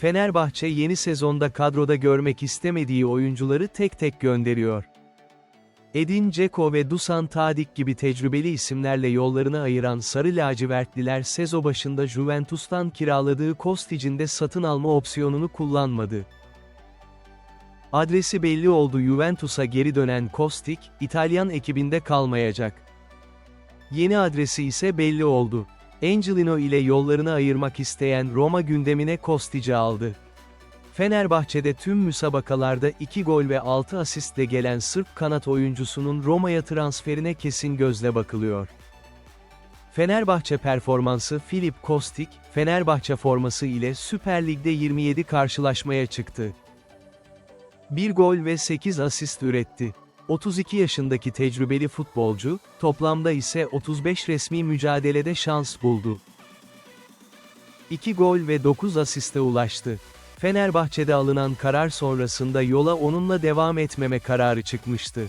Fenerbahçe yeni sezonda kadroda görmek istemediği oyuncuları tek tek gönderiyor. Edin Dzeko ve Dusan Tadic gibi tecrübeli isimlerle yollarını ayıran Sarı Lacivertliler sezo başında Juventus'tan kiraladığı Kostic'in de satın alma opsiyonunu kullanmadı. Adresi belli oldu Juventus'a geri dönen Kostic, İtalyan ekibinde kalmayacak. Yeni adresi ise belli oldu. Angelino ile yollarını ayırmak isteyen Roma gündemine Kostic'i aldı. Fenerbahçe'de tüm müsabakalarda 2 gol ve 6 asistle gelen Sırp kanat oyuncusunun Roma'ya transferine kesin gözle bakılıyor. Fenerbahçe performansı Filip Kostic, Fenerbahçe forması ile Süper Lig'de 27 karşılaşmaya çıktı. 1 gol ve 8 asist üretti. 32 yaşındaki tecrübeli futbolcu, toplamda ise 35 resmi mücadelede şans buldu. 2 gol ve 9 asiste ulaştı. Fenerbahçe'de alınan karar sonrasında yola onunla devam etmeme kararı çıkmıştı.